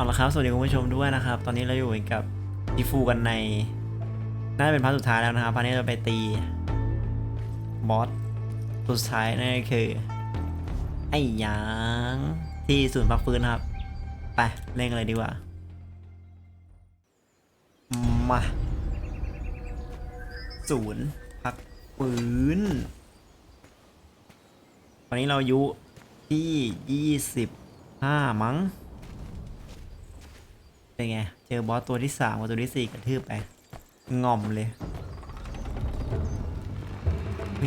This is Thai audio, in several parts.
เอาละครับ สวัสดีคุณผู้ชมด้วยนะครับ ตอนนี้เราอยู่กับทีฟูกันใน น่าจะเป็นพาร์ทสุดท้ายแล้วนะครับพาร์ทนี้เราไปตีบอสสุดท้ายนั่นก็คือ ไอ้หยางที่ศูนย์พักฟื้นครับ ไปเล่นกันเลยดีกว่า มาศูนย์พักฟื้นตอนนี้เราอายุที่ยี่สิบห้ามั้ง เป็นไง เจอบอสตัวที่สามกับตัวที่สี่กระทืบไป งอมเลย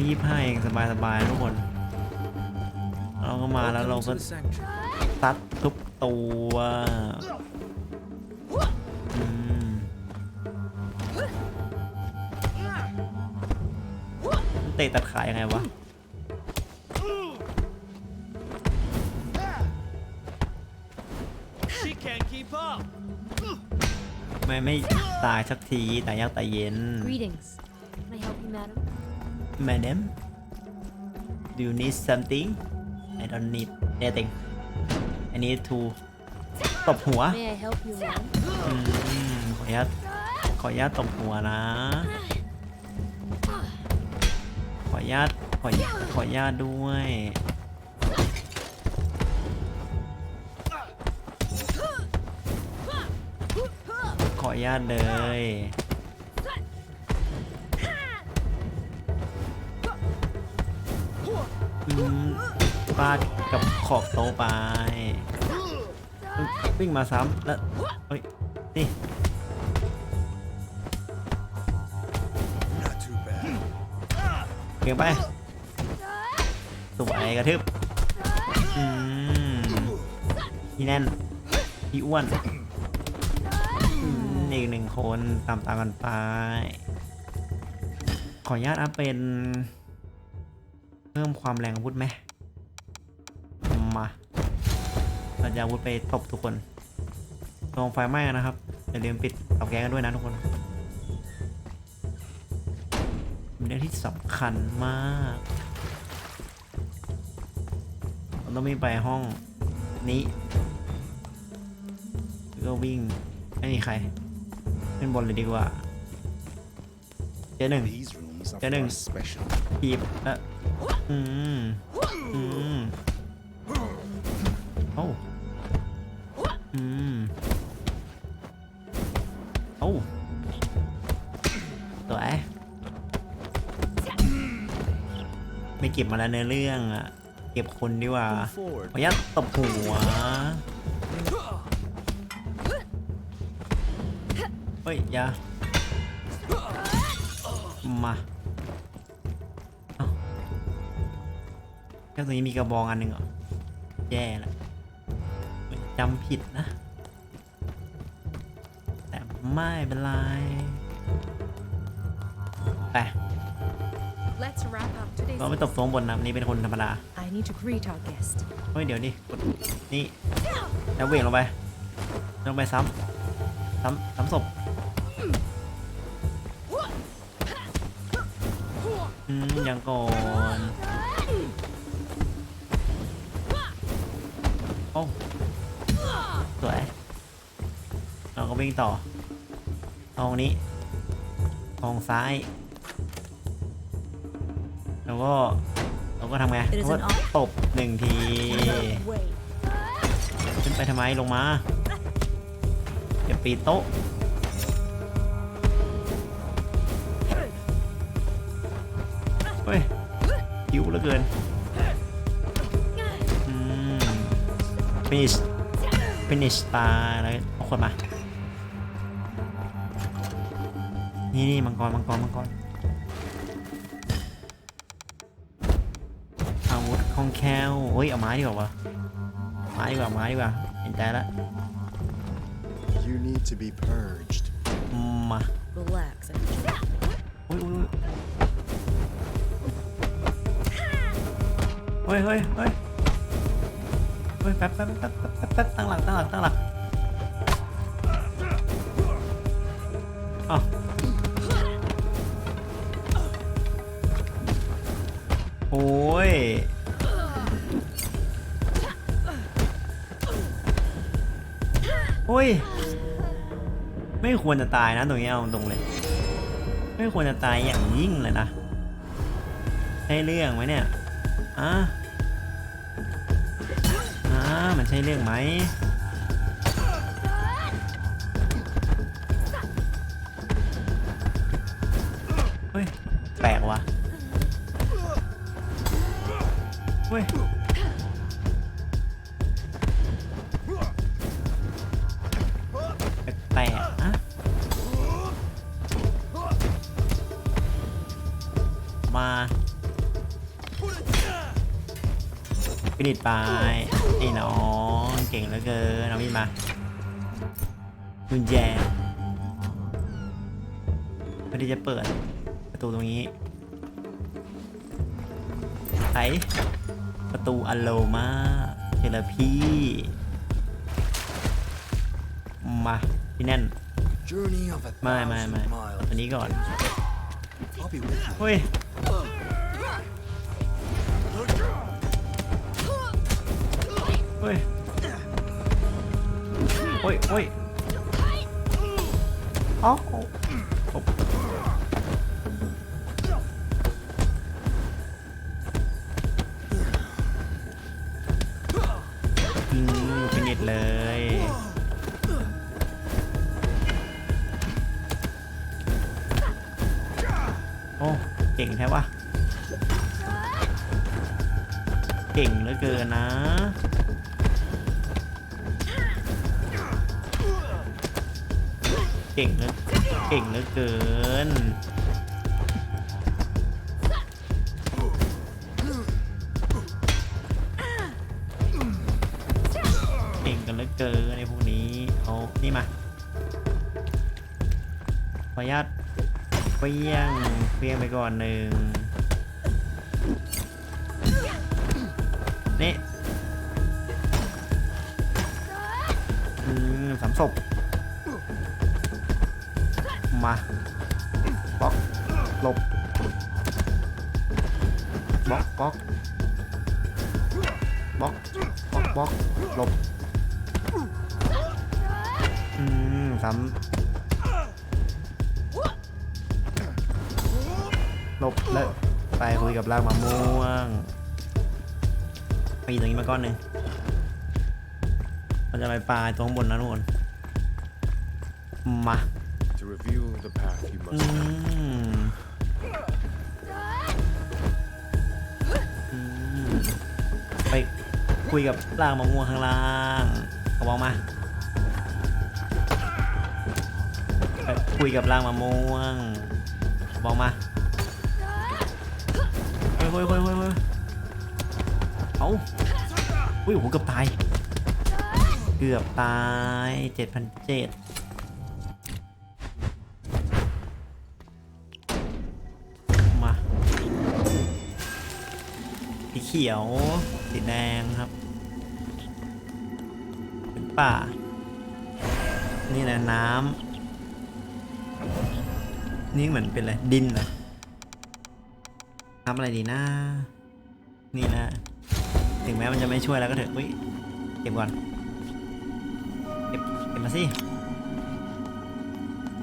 ยี่ห้าเองสบายสบายๆทุกคน เราก็มาแล้วเราก็ตัดทุกตัวเตะตัดขายังไงวะ ม่ไม่ตายสักทีแต่ยากแต่เย็น Greetings. Can I help you, madam? Madam Do you need something I don't need anything I need to ตบหัว May I help you, ma'am? อืมขออนุญาตขออนุญาตตบหัวนะ ขออนุญาตขอขออนุญาตด้วย ออนุญาตเลยอืมฟาดกับขอบโตไป วิ่งมาซ้ำแล้วเฮ้ย นี่เบี่งไป สวยกระทึบอืมพี่แน่นพี่อ้วน อีกหนึ่งคนตามตามกันไป ขออนุญาตอัพเป็น เพิ่มความแรงอาวุธไหมมาเราจะอาวุธไปตบทุกคนลองไฟไหม้นะครับอย่าลืมปิดเตาแก๊สกันด้วยนะทุกคนเป็นเรื่องที่สำคัญมากเราต้องวิ่ไปห้องนี้ก็วิ่งไม่มีใคร ขึ้นบนเลยดีกว่าเจอหนึ่ง These rooms are Cái for đừng. a special. ทีบแล้วอืมอืมโอ้อืมโอ้ตัวไอ้ไม่เก็บมาแล้วเนื้อเรื่องอะเก็บคนดีกว่า Move forward. ขออนุญาตตบหัว ฮ้ยอยามาเอ้าแค่ตรงนี้มีกระบองอันหนึ่งเหรอแย่ละเหมือนจำผิดนะ แต่ไม่เป็นไรไป Let's wrap up today's เราไม่ตบตรงบนนะนี่เป็นคนธรรมดา I need to greet our guest. เฮ้ยเดี๋ยวดิกดนี่แล้วเหวี่ยงลงไปลงไปซ้ำซ้ำซ้ำศพ อืมยังก่อนโอ้สวย เราก็วิ่งต่อตรงนี้ตรงซ้าย แล้วก็เราก็ทำไง It is เราก็ an op- ตบหนึ่งที Wait. ขึ้นไปทำไมลงมาอย่าปีนโต๊ะ หิวเหลือเกินอืม finish finish ตาแล้วเอาคนมา นี่นี่มังกรมังกรมังกรอาวุธคล่องแคล่วเฮ้ยเอาไม้ดีกว่าวะไม้ดีกว่าไม้ดีกว่าเห็นใจแล้ว You need to be purged. มา Relax. and อุ้ยอุ้ย ฮ้ยเฮ้ยเฮ้ยเฮ้ยแป๊บแป๊บแป๊บแป๊บแป๊บแป๊บตั้งหลักตั้งหลักตั้งหลักอ้าวโอ้ยโอ้ย ไม่ควรจะตายนะตรงนี้เอาตรงเลย ไม่ควรจะตายอย่างยิ่งเลยนะใช่เรื่องไหมเนี่ยอะอะ มันใช่เรื่องไหมเฮ้ย แปลกว่ะเฮ้ยแปลกนะมาปิดไป ไอ้น้องเก่งเหลือเกินเอามีดมากุญแจเพื่อที่จะเปิดประตูตรงนี้ไขประตูอโลมาเทเลพีมาพี่แน่น Journey of a ไม่ไม่ไม่ thousand เอา miles. ตัวนี้ก่อน I'll be with you. เฮ้ย เฮ้ยโอ้ยโอ้ยเอ้าโอ้อืมฟินิชเลยโอ้เก่งแท้วะเก่งเหลือเกินนะ เก่งเหลือเก่งเหลือเกินเก่งกันเหลือเกินในพวกนี้เอานี่มาขออนุญาตเปี้ยงเปี้ยงไปก่อนหนึ่ง มาบล็อกหลบบล็อกบล็อกบล็อกบล็อกบล็อกหลบอืมสามหลบเลยไปคุยกับรากมะม่วงปีตรงนี้มาก้อนหนึ่งเราจะไปปลายตรงบนนะทุกคนมา reveal the path you must มอืมไปคุยกับล่างมะม่วงข้างล่างเขาบอกมาไปคุยกับล่างมะม่วงบอกมาเฮ้ยเฮ้ยเฮ้ยเฮ้ยเฮ้ยเอ้าอุ้ยโอ้โหเกือบตาย เกือบตายเจ็ดพันเจ็ด ขียว สีแดงครับ เป็นป่า นี่แหละน้ำ นี่เหมือนเป็นอะไร ดินเหรอทำอะไรดีนะ นี่นะ ถึงแม้มันจะไม่ช่วยแล้วก็เถอะอุ้ย เก็บก่อน เก็บ เก็บมาสิ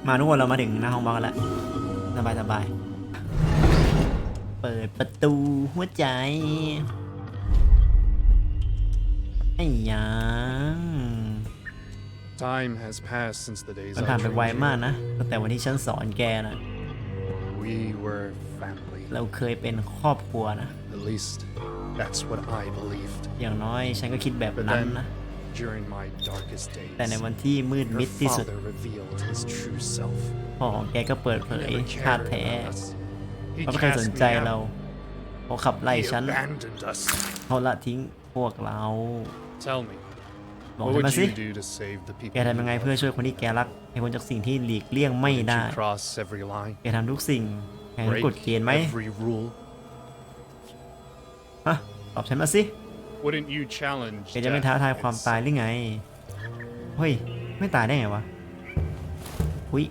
มาทุกคนเรามาถึงหน้าห้องบอลกันแล้ว สบายสบาย เปิดประตูหัวใจไอ้หยัง Time has passed since the days มัน I ผ่านไป trained ไว you. มากนะตั้งแต่วันที่ฉันสอนแกนะ We were family. เราเคยเป็นครอบครัวนะ At least that's what I believed. อย่างน้อยฉันก็คิดแบบ But นั้น then, นะ during my darkest แต่ใน days, วันที่มืดมิ your ดที่สุด father revealed his true self. พ่อของแกก็เปิดเผ He ย never ชาติ cared แท้ about us. He เขาไม่เคยสน cast ใจ me เรา out. เขาขับไล่ He ฉัน abandoned us. เขาละทิ้งพวกเรา Tell me, บอก what ฉัน would มาสิ you do to save the people? แกทำยังไง you เพื่อ love? ช่วยคนที่แกรักให้พ้นจากสิ่งที่หลีกเลี่ยงไม่ Did ได้ you cross every line? แกทำทุกสิ่งแข่งกฎ Break เกณฑ์ไหม every rule? ฮะตอบฉันมาสิ Wouldn't you challenge แกจะไม่ death ท้าทายความ itself? ตายหรือไงเฮ้ยไม่ตายได้ไงวะหุย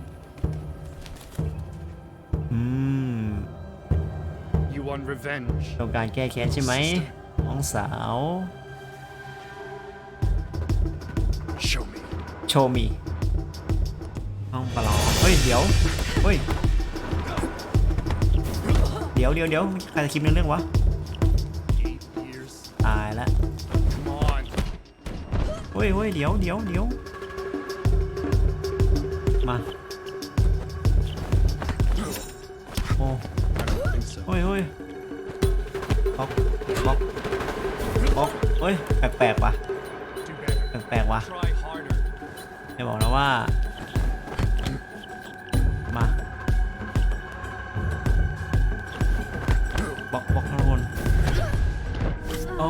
You want revenge? ต้องการแก้แค้นใช่ไหมน้องสาว Show me. โชมีห้องประลองเฮ้ย เดี๋ยว เฮ้ย เดี๋ยวเดี๋ยวเดี๋ยวใครจะคิดเรื่องวะ Eight years. ตายละ Come on. เฮ้ยเฮ้ยเดี๋ยวเดี๋ยวเดี๋ยวมา เฮ้ย แปลกๆว่ะ แปลกๆว่ะ Try harder. จะบอกนะว่า มาบล็อกบล็อกข้างบนโอ้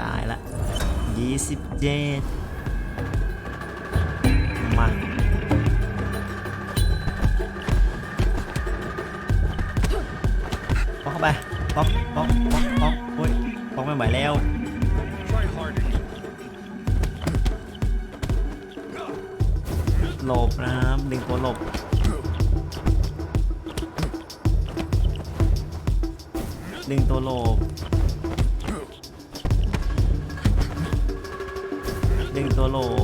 ตายละยี่สิบเจ็ดมาบล็อกเข้าไป บล็อกบล็อกบล็อกบล็อกโอ้ยบล็อกไม่ไหวแล้วหลบนะครับดึงตัวหลบดึงตัวหลบดึงตัวหลบ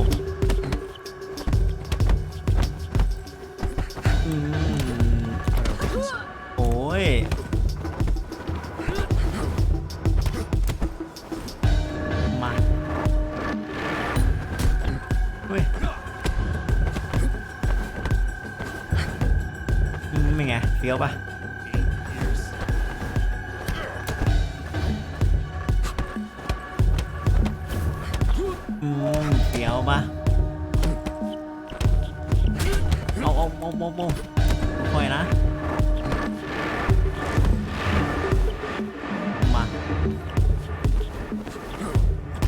เอาเอาเอาเอาเอาค่อยนะ มา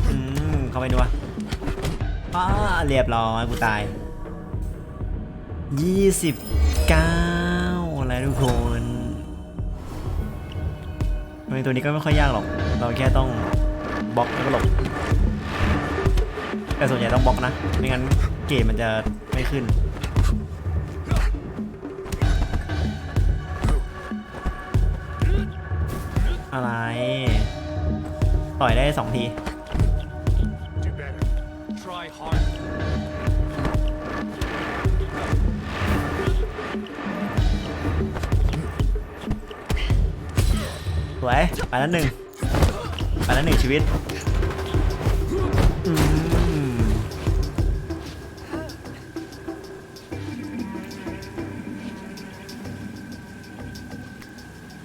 อืม เข้าไปดูวะป้าเรียบร้อยกูตาย 29แล้วทุกคนเฮ้ยตัวนี้ก็ไม่ค่อยยากหรอก เราแค่ต้องบล็อกแล้วก็หลบแต่ส่วนใหญ่ต้องบล็อกนะ ไม่งั้นเกมมันจะไม่ขึ้น อะไร ต่อยได้สองที Do better. Try hard. สวยไปแล้วหนึ่งไปแล้วหนึ่งชีวิตอืม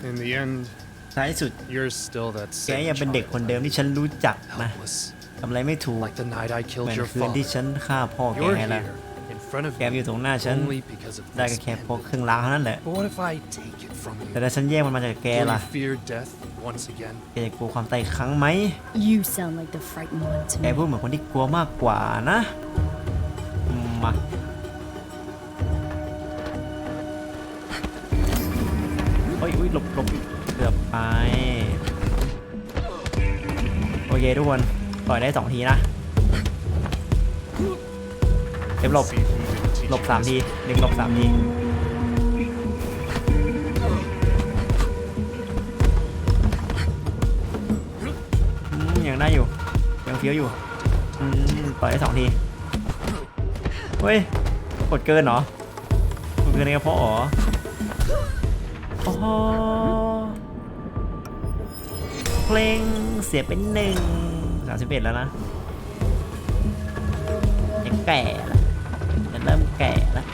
In the end, ท้ายสุด you're still that แก same ยังเป็นเด็ก child. คนเดิมที่ฉันรู้จักนะ Helpless. ทำอะไรไม่ถูก Like the night I เห killed มือน your คืนที่ father. ฉันฆ่าพ่อแก You're ไงล่ะ here in front of แกมาอยู่ me ตรงหน้าฉัน only because of ได้ this ก็แค่ pen. พกเครื่องล้างเท่านั้นแหละ But what if I take it from แต่ you? ถ้าฉันแย่งมันมาจากแก Will ล่ะ you fear death once again? แกจะกลัวความตายอีกครั้งไหม You sound like the frightened one to แก me. พูดเหมือนคนที่กลัวมากกว่านะอืมมา โอ้ยอุ้ยหลบหลบเกือบไป โอเคทุกคนต่อยได้สองทีนะเต็มหลบหลบสามทีดึงหลบสามทีอืมยังได้อยู่ ยังเฟี้ยวอยู่อืมต่อยได้สองที เฮ้ย กดเกินเหรอ กดเกินในกระเพาะเหรอโอ้ เพลงเสียเป็นหนึ่งสามสิบเอ็ดแล้วนะยังแก่ละจะเริ่มแก่ล้ว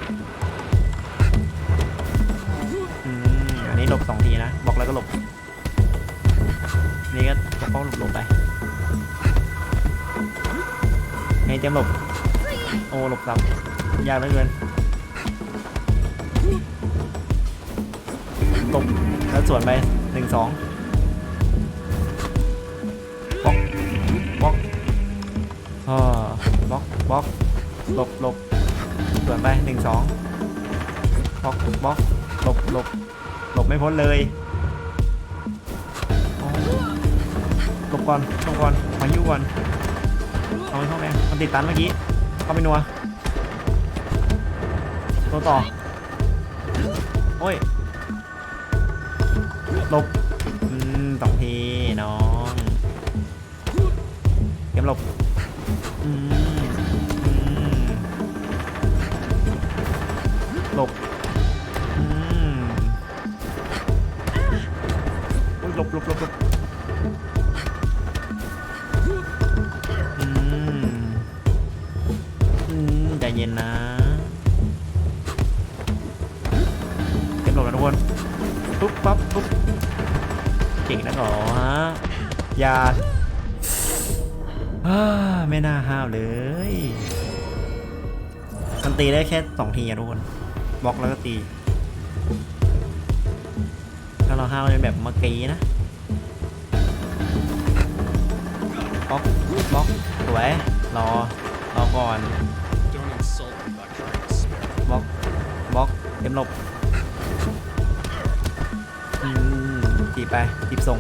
อืมอันนี้หลบสองทีนะ บอกแล้วก็หลบ นี่ก็ป้องหลบหลบไปให้เตรียมหลบ โอ้หลบสับยากเหลือเกินหลบแล้วสวนไปหนึ่งสอง อ่าบล็อกบล็อกหลบหลบสวนไปหนึ่งสองบล็อกบล็อกหลบหลบหลบไม่พ้นเลยหลบก่อนหลบก่อนขอยิ้วก่อนเอาไปเข้าไปมันติดตันเมื่อกี้เข้าไปนัวตัวต่อโอ้ยหลบอืมสองทีน้องเกมหลบอืมอืม หลบหลบหลบหลบหลบใจเย็นนะเก็บหลบแล้วทุกคนปุ๊บปั๊บปุ๊บเก่งนะหรอฮะอย่า ไม่น่าห้าวเลยมันตีได้แค่สองทีอะทุกคนบล็อกแล้วก็ตี ถ้าเราห้าวเป็นแบบเมื่อกี้นะบล็อกบล็อกสวยรอรอก่อนบล็อกบล็อกเต็มหลบจีบไปจีบส่ง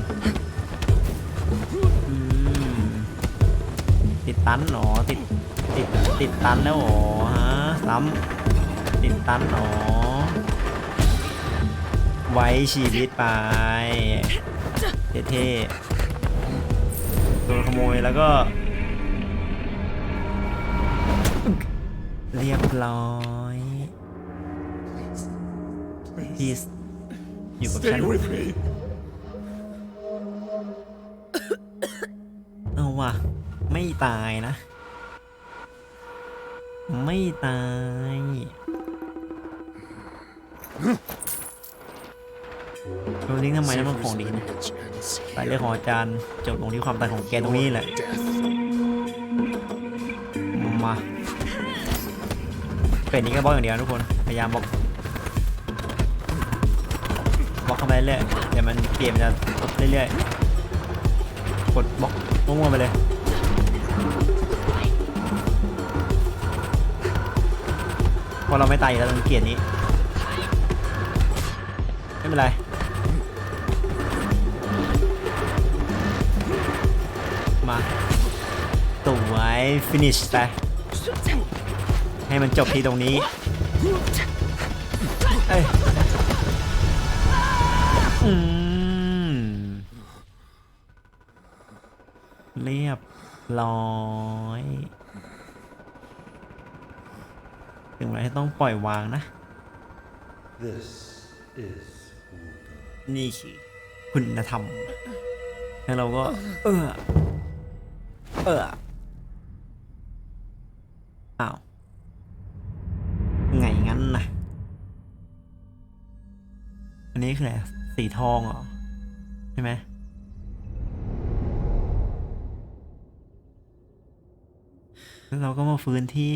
ติดตันเหรอติดติดติดตันแล้วเหรอฮะซ้ำติดตันเหรอไว้ชีวิตไปเท่ๆโดนขโมยแล้วก็ เรียบร้อยพีสอยู่กับฉัน with me. เอาว่ะ ไม่ตายนะ ไม่ตายเราลิงทำไมนั่นมันของดีนะไปเรื่องของอาจารย์จบลงที่ความตายของแกตรงนี้แหละ มา เป็ดนี้ก็บล็อกอย่างเดียวทุกคน พยายามบล็อกบล็อกเข้าไปเรื่อยเดี๋ยวมันเกมจะเรื่อยๆ กดบล็อกมั่วๆไปเลย พอเราไม่ตายอยู่แล้วตรงเกียร์นี้ ไม่เป็นไรมาสวยฟินิชไป ให้มันจบที่ตรงนี้เอ้ยอืมเรียบร้อย ถึงเวลาที่ต้องปล่อยวางนะ This is นี่คือคุณธรรม แล้วเราก็ เออ เออ อ้าว ไงงั้นนะอันนี้คืออะไร สีทองเหรอ ใช่ไหมแล้วเราก็มาฟื้นที่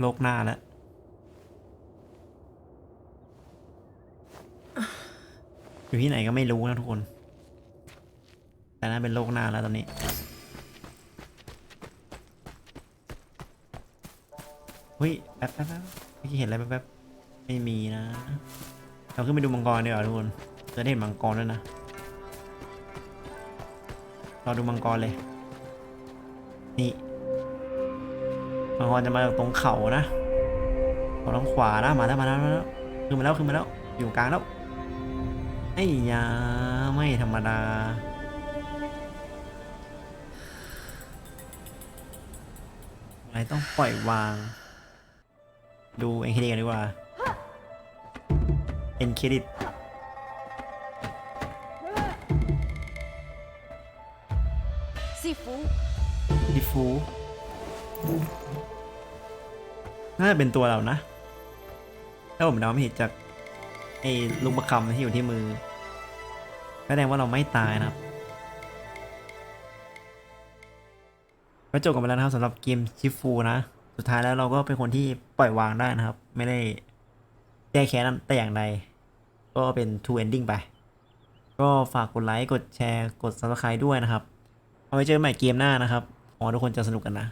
โลกหน้าแล้วอยู่ที่ไหนก็ไม่รู้นะทุกคน แต่น่าเป็นโลกหน้าแล้วตอนนี้ เฮ้ย แป๊บแป๊บแป๊บเมื่อกี้เห็นอะไรแป๊บแป๊บไม่มีนะ เราขึ้นไปดูมังกรดีกว่าทุกคน จะได้เห็นมังกรด้วยนะ เราดูมังกรเลย นี่ มังกรจะมาจากตรงเขานะเขาทางขวานะมาแล้วมาแล้วมาแล้วขึ้นมาแล้วขึ้นมาแล้วอยู่กลางแล้วไอ้ยาไม่ธรรมดาอะไรต้องปล่อยวาง ดูเอ็นเครดิตกันดีกว่าเอ็นเครดิต See, fool. ดิฟู น่าจะเป็นตัวเรานะ ถ้าผมเดาไม่ผิดจากไอ้ลูกประคำที่อยู่ที่มือแสดงว่าเราไม่ตายนะครับก็จบกันไปแล้วนะครับสำหรับเกมชิฟฟูนะ สุดท้ายแล้วเราก็เป็นคนที่ปล่อยวางได้นะครับ ไม่ได้แก้แค้นแต่อย่างใดก็เป็น two ending ไป ก็ฝากกดไลค์ กดแชร์ กด subscribe ด้วยนะครับ เอาไว้เจอกันใหม่เกมหน้านะครับหวังว่าทุกคนจะสนุกกันนะ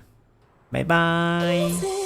บ๊ายบาย